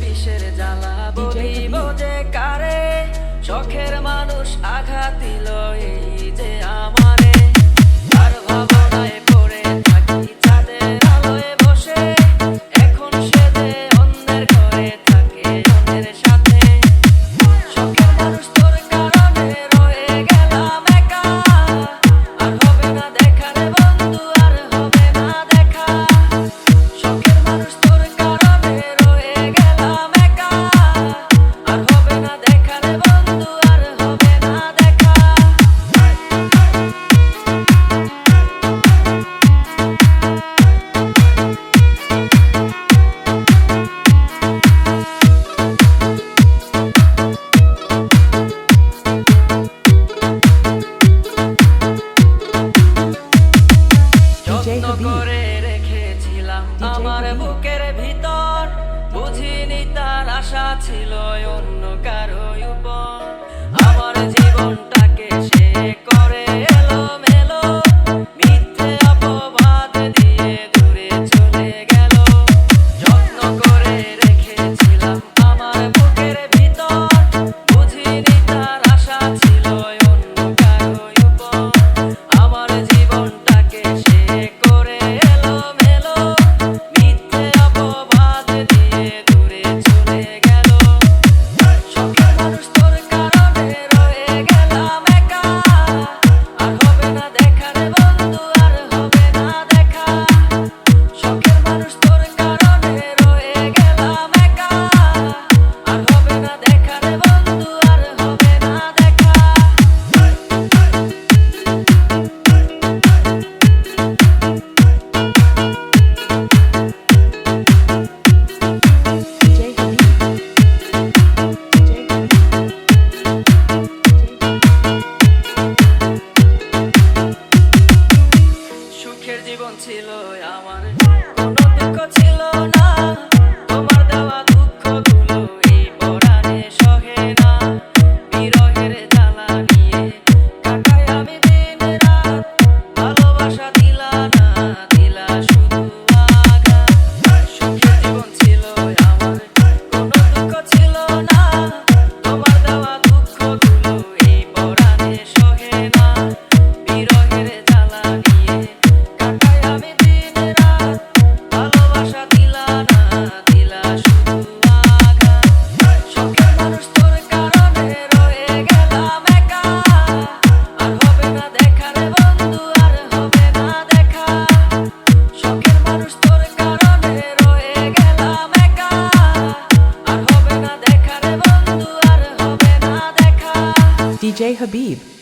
বিষের জ্বালা বলি যে কারে? চোখের মানুষ আঘাত দিল ছিল অন্য কারও উপর। আমার জীবন ছিল আমার। কোনো দুঃখ ছিল না। J. Habib.